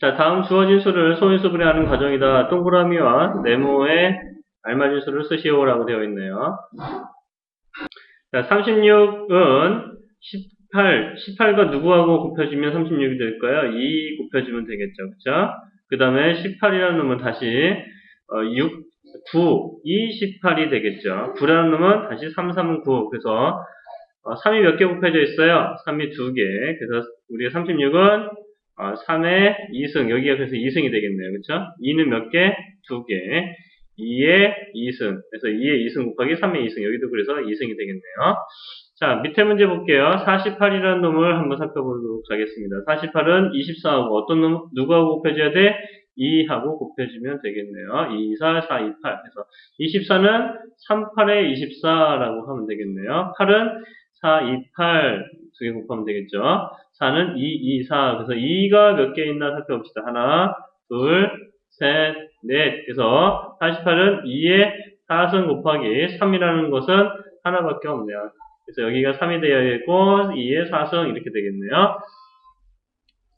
자, 다음 주어진 수를 소인수 분해하는 과정이다. 동그라미와 네모에 알맞은 수를 쓰시오 라고 되어 있네요. 자, 36은 18, 18과 누구하고 곱해주면 36이 될까요? 2 곱해주면 되겠죠. 그쵸? 그 다음에 18이라는 놈은 다시, 어, 6, 9, 2, 18이 되겠죠. 9라는 놈은 다시 3, 3은 9. 그래서, 어, 3이 몇 개 곱해져 있어요? 3이 2개. 그래서 우리가 36은, 어, 3의 2승. 여기가 그래서 2승이 되겠네요. 그쵸? 2는 몇 개? 2개. 2의 2승. 그래서 2의 2승 곱하기 3의 2승. 여기도 그래서 2승이 되겠네요. 자, 밑에 문제 볼게요. 48이라는 놈을 한번 살펴보도록 하겠습니다. 48은 24하고 어떤 놈, 누구하고 곱해줘야 돼? 2하고 곱해주면 되겠네요. 2, 4, 4, 2, 8. 그래서 24는 3, 8에 24라고 하면 되겠네요. 8은 4, 2, 8 두 개 곱하면 되겠죠. 4는 2, 2, 4. 그래서 2가 몇 개 있나 살펴봅시다. 하나, 둘, 셋, 넷. 그래서 48은 2의 4승 곱하기 3이라는 것은 하나밖에 없네요. 그래서 여기가 3이 되어 있고 2의 4승 이렇게 되겠네요.